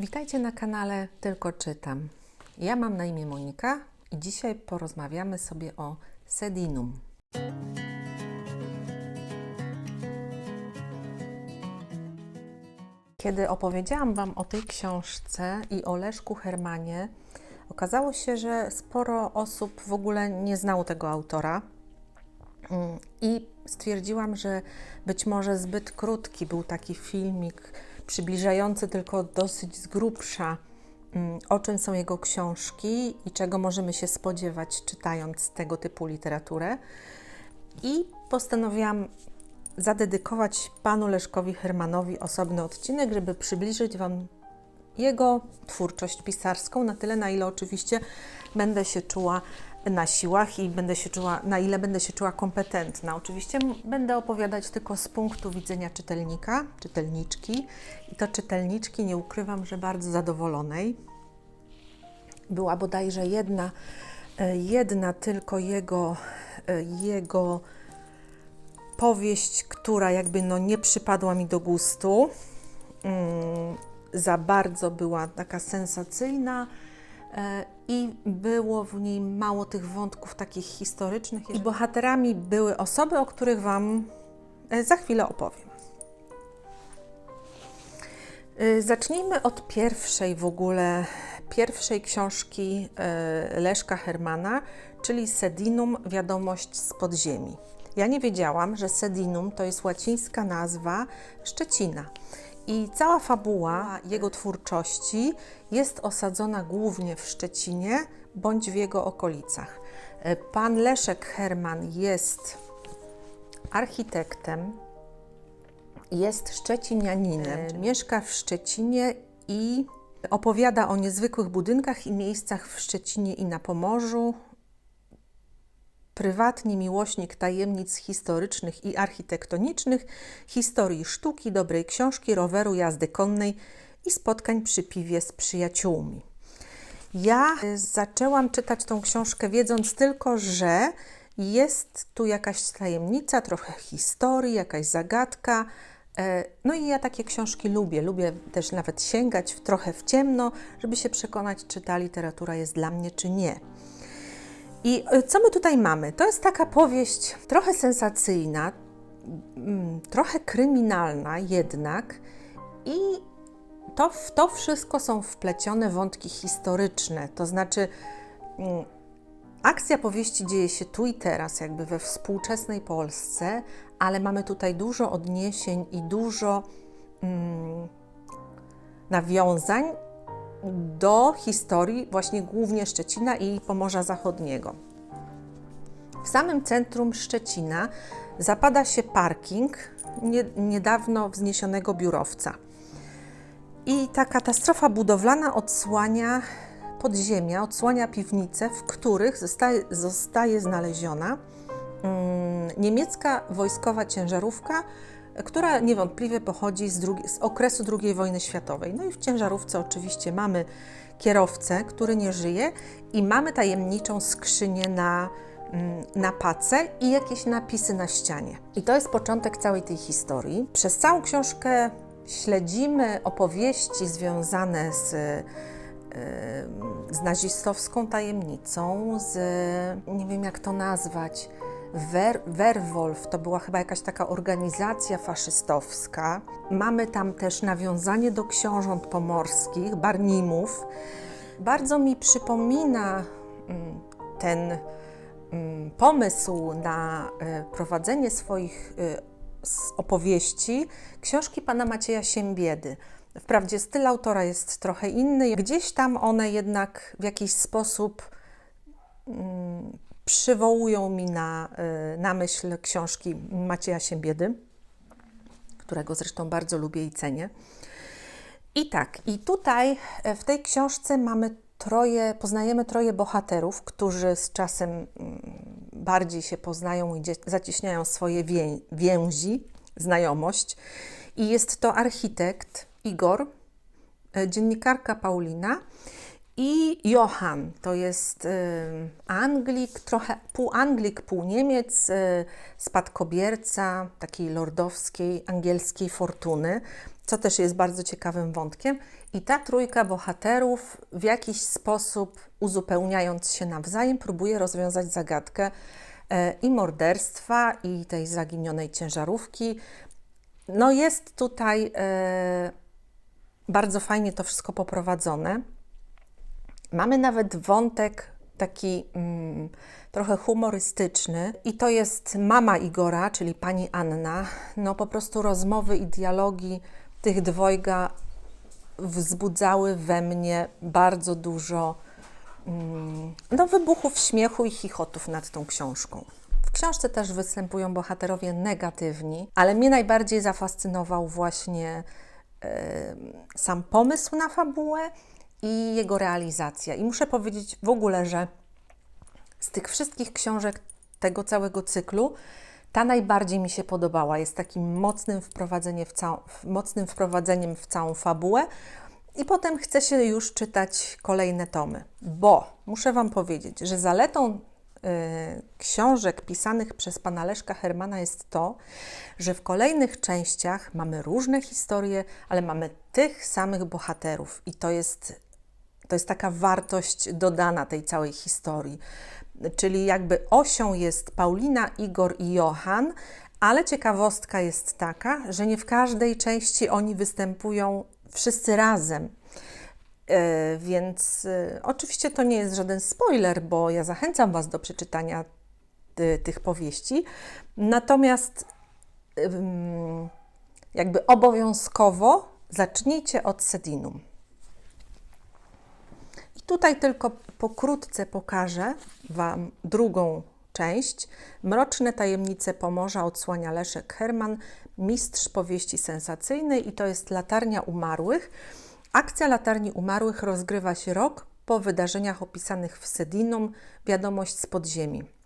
Witajcie na kanale Tylko Czytam. Ja mam na imię Monika i dzisiaj porozmawiamy sobie o sedinum. Kiedy opowiedziałam Wam o tej książce i o Leszku Hermanie, okazało się, że sporo osób w ogóle nie znało tego autora. Mm, I stwierdziłam, że być może zbyt krótki był taki filmik, przybliżający tylko dosyć z grubsza, mm, o czym są jego książki i czego możemy się spodziewać, czytając tego typu literaturę. I postanowiłam zadedykować panu Leszkowi Hermanowi osobny odcinek, żeby przybliżyć Wam jego twórczość pisarską na tyle, na ile oczywiście będę się czuła na siłach i będę się czuła, na ile będę się czuła kompetentna. Oczywiście będę opowiadać tylko z punktu widzenia czytelnika, czytelniczki i to czytelniczki, nie ukrywam, że bardzo zadowolonej. Była bodajże jedna, e, jedna tylko jego, e, jego powieść, która jakby no nie przypadła mi do gustu. Mm, za bardzo była taka sensacyjna e, i było w niej mało tych wątków takich historycznych. I bohaterami były osoby, o których Wam e, za chwilę opowiem. E, Zacznijmy od pierwszej w ogóle, pierwszej książki e, Leszka Hermana, czyli Sedinum, wiadomość z podziemi. Ja nie wiedziałam, że Sedinum to jest łacińska nazwa Szczecina. I cała fabuła jego twórczości jest osadzona głównie w Szczecinie bądź w jego okolicach. E, Pan Leszek Herman jest architektem, jest szczecinianinem, mieszka w Szczecinie i opowiada o niezwykłych budynkach i miejscach w Szczecinie i na Pomorzu. Prywatny miłośnik tajemnic historycznych i architektonicznych, historii sztuki, dobrej książki, roweru, jazdy konnej i spotkań przy piwie z przyjaciółmi. Ja y, zaczęłam czytać tą książkę, wiedząc tylko, że jest tu jakaś tajemnica, trochę historii, jakaś zagadka. E, No i ja takie książki lubię. Lubię też nawet sięgać w, trochę w ciemno, żeby się przekonać, czy ta literatura jest dla mnie, czy nie. I y, co my tutaj mamy? To jest taka powieść trochę sensacyjna, mm, trochę kryminalna jednak i to, w to wszystko są wplecione wątki historyczne, to znaczy mm, akcja powieści dzieje się tu i teraz, jakby we współczesnej Polsce, ale mamy tutaj dużo odniesień i dużo mm, nawiązań do historii właśnie głównie Szczecina i Pomorza Zachodniego. W samym centrum Szczecina zapada się parking nie, niedawno wzniesionego biurowca. I ta katastrofa budowlana odsłania podziemia, odsłania piwnice, w których zostaje, zostaje znaleziona mm, niemiecka wojskowa ciężarówka, która niewątpliwie pochodzi z, drugi, z okresu II wojny światowej. No i w ciężarówce oczywiście mamy kierowcę, który nie żyje i mamy tajemniczą skrzynię na, mm, na pace i jakieś napisy na ścianie. I to jest początek całej tej historii. Przez całą książkę śledzimy opowieści związane z z nazistowską tajemnicą, z nie wiem jak to nazwać. Wer, Werwolf to była chyba jakaś taka organizacja faszystowska. Mamy tam też nawiązanie do książąt pomorskich, Barnimów. Bardzo mi przypomina mm, ten mm, pomysł na e, prowadzenie swoich e, opowieści książki pana Macieja Siembiedy. Wprawdzie styl autora jest trochę inny, gdzieś tam one jednak w jakiś sposób mm, przywołują mi na, y, na myśl książki Macieja Siembiedy, którego zresztą bardzo lubię i cenię. I tak, i tutaj e, w tej książce mamy troje, poznajemy troje bohaterów, którzy z czasem mm, bardziej się poznają i zacieśniają swoje wię- więzi, znajomość. I jest to architekt Igor, e, dziennikarka Paulina i Johann. To jest y, Anglik, trochę pół Anglik, pół Niemiec, y, spadkobierca takiej lordowskiej, angielskiej fortuny. co też jest bardzo ciekawym wątkiem. I ta trójka bohaterów w jakiś sposób uzupełniając się nawzajem, próbuje rozwiązać zagadkę e, i morderstwa, i tej zaginionej ciężarówki. No jest tutaj bardzo fajnie to wszystko poprowadzone. Mamy nawet wątek taki mm, trochę humorystyczny i to jest mama Igora, czyli pani Anna. No po prostu rozmowy i dialogi tych dwojga wzbudzały we mnie bardzo dużo mm, no, wybuchów śmiechu i chichotów nad tą książką. W książce też występują bohaterowie negatywni, ale mnie najbardziej zafascynował właśnie sam pomysł na fabułę i jego realizacja. I muszę powiedzieć w ogóle, że z tych wszystkich książek tego całego cyklu, ta najbardziej mi się podobała. Jest takim mocnym, wprowadzenie w całą, mocnym wprowadzeniem w całą fabułę. I potem chce się już czytać kolejne tomy, bo muszę Wam powiedzieć, że zaletą Y, książek pisanych przez pana Leszka Hermana jest to, że w kolejnych częściach mamy różne historie, ale mamy tych samych bohaterów i to jest, to jest taka wartość dodana tej całej historii. Czyli jakby osią jest Paulina, Igor i Johan, ale ciekawostka jest taka, że nie w każdej części oni występują wszyscy razem. E, więc e, oczywiście to nie jest żaden spoiler, bo ja zachęcam Was do przeczytania tych powieści. Natomiast jakby obowiązkowo zacznijcie od Sedinum. Tutaj tylko pokrótce pokażę Wam drugą część. Mroczne tajemnice Pomorza odsłania Leszek Herman, mistrz powieści sensacyjnej i to jest Latarnia Umarłych. Akcja Latarni Umarłych rozgrywa się rok po wydarzeniach opisanych w Sedinum, wiadomość z podziemi.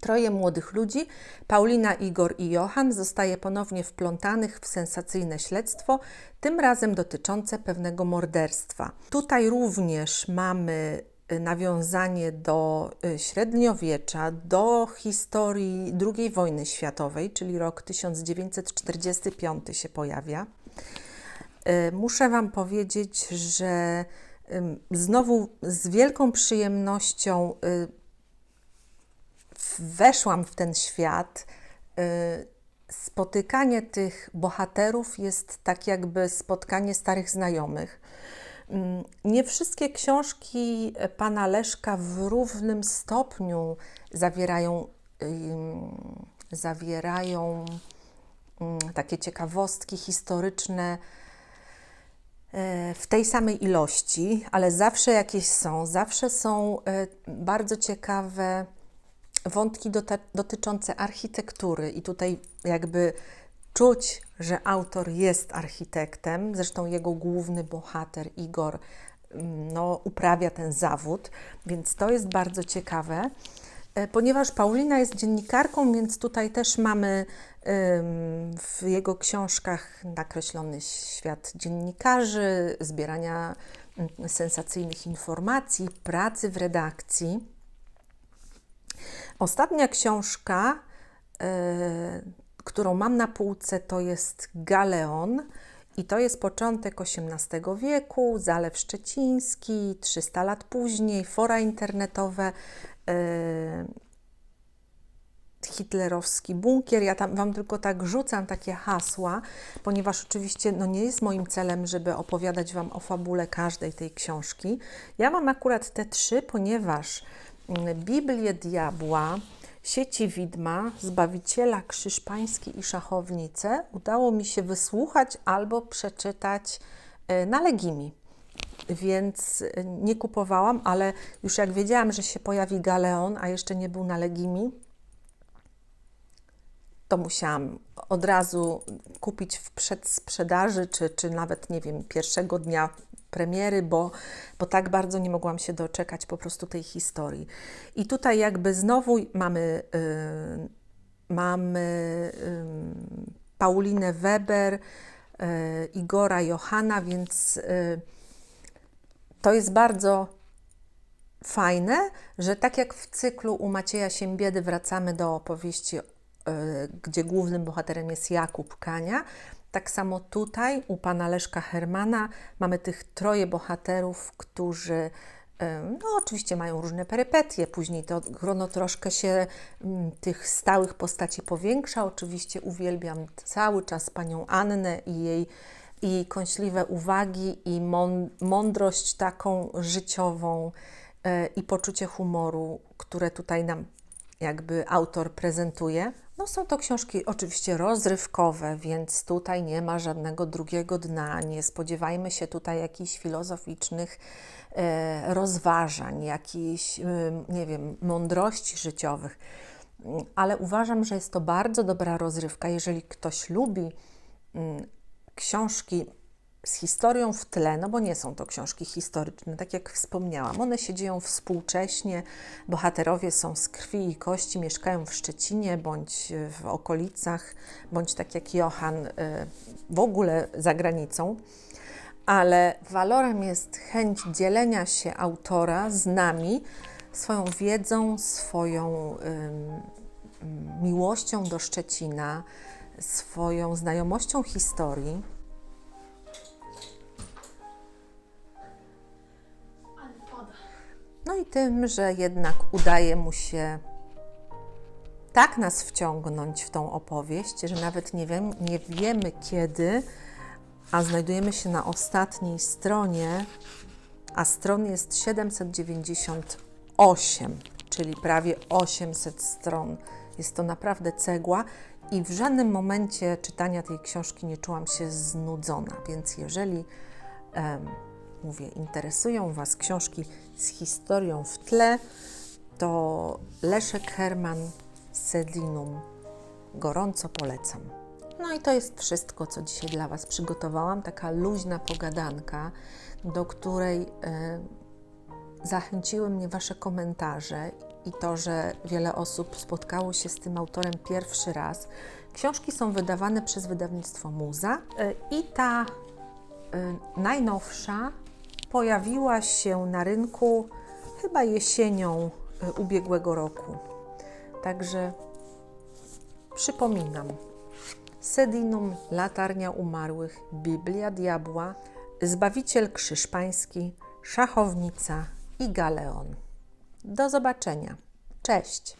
Troje młodych ludzi, Paulina, Igor i Johan, zostaje ponownie wplątanych w sensacyjne śledztwo, tym razem dotyczące pewnego morderstwa. Tutaj również mamy y, nawiązanie do y, średniowiecza, do historii II wojny światowej, czyli rok 1945 się pojawia. Y, muszę Wam powiedzieć, że znowu z wielką przyjemnością weszłam w ten świat. Y, spotykanie tych bohaterów jest tak jakby spotkanie starych znajomych. Nie wszystkie książki pana Leszka w równym stopniu zawierają, zawierają takie ciekawostki historyczne, E, w tej samej ilości, ale zawsze jakieś są. Zawsze są e, bardzo ciekawe wątki dotyczące architektury, i tutaj jakby czuć, że autor jest architektem. Zresztą jego główny bohater, Igor, mm, no, uprawia ten zawód, więc to jest bardzo ciekawe. E, ponieważ Paulina jest dziennikarką, więc tutaj też mamy w jego książkach nakreślony świat dziennikarzy, zbierania mm, sensacyjnych informacji, pracy w redakcji. Ostatnia książka, e, którą mam na półce, to jest Galeon. I to jest początek XVIII wieku, Zalew Szczeciński, 300 lat później, fora internetowe, E, hitlerowski bunkier. Ja tam Wam tylko tak rzucam takie hasła, ponieważ oczywiście no, nie jest moim celem, żeby opowiadać Wam o fabule każdej tej książki. Ja mam akurat te trzy, ponieważ Biblię Diabła, Sieci Widma, Zbawiciela, Krzyż Pański i Szachownicę udało mi się wysłuchać albo przeczytać e, na Legimi więc y, nie kupowałam, ale już jak wiedziałam, że się pojawi Galeon, a jeszcze nie był na Legimi, to musiałam od razu kupić w przedsprzedaży, czy, czy nawet, nie wiem, pierwszego dnia premiery, bo, bo tak bardzo nie mogłam się doczekać po prostu tej historii. I tutaj jakby znowu mamy, yy, mamy yy, Paulinę Weber, yy, Igora Johana, więc y, to jest bardzo fajne, że tak jak w cyklu u Macieja Siembiedy wracamy do opowieści, gdzie głównym bohaterem jest Jakub Kania, Tak samo tutaj u pana Leszka Hermana mamy tych troje bohaterów, którzy em, no oczywiście mają różne perypetie. Później to grono troszkę się mm, tych stałych postaci powiększa. Oczywiście uwielbiam cały czas panią Annę i jej, i jej kąśliwe uwagi i mąd- mądrość taką życiową e, i poczucie humoru, które tutaj nam jakby autor prezentuje. No są to książki oczywiście rozrywkowe, więc tutaj nie ma żadnego drugiego dna. Nie spodziewajmy się tutaj jakichś filozoficznych e, rozważań, jakichś, em, nie wiem, mądrości życiowych. Ale uważam, że jest to bardzo dobra rozrywka, jeżeli ktoś lubi mm, książki z historią w tle, no bo nie są to książki historyczne, tak jak wspomniałam. One się dzieją współcześnie, bohaterowie są z krwi i kości, mieszkają w Szczecinie bądź w okolicach, bądź tak jak Johan, y, w ogóle za granicą. Ale walorem jest chęć dzielenia się autora z nami swoją wiedzą, swoją miłością do Szczecina, swoją znajomością historii. I tym, że jednak udaje mu się tak nas wciągnąć w tą opowieść, że nawet nie, wiem, nie wiemy kiedy, a znajdujemy się na ostatniej stronie, a stron jest 798, czyli prawie 800 stron. Jest to naprawdę cegła i w żadnym momencie czytania tej książki nie czułam się znudzona, więc jeżeli mówię, interesują Was książki z historią w tle, to Leszek Herman Sedlinum gorąco polecam. No i to jest wszystko, co dzisiaj dla Was przygotowałam. Taka luźna pogadanka, do której e, zachęciły mnie Wasze komentarze i to, że wiele osób spotkało się z tym autorem pierwszy raz. Książki są wydawane przez wydawnictwo Muza e, i ta y, najnowsza pojawiła się na rynku chyba jesienią y, ubiegłego roku. Także przypominam. Sedinum, Latarnia Umarłych, Biblia Diabła, Zbawiciel Krzyż Pański, Szachownica i Galeon. Do zobaczenia. Cześć!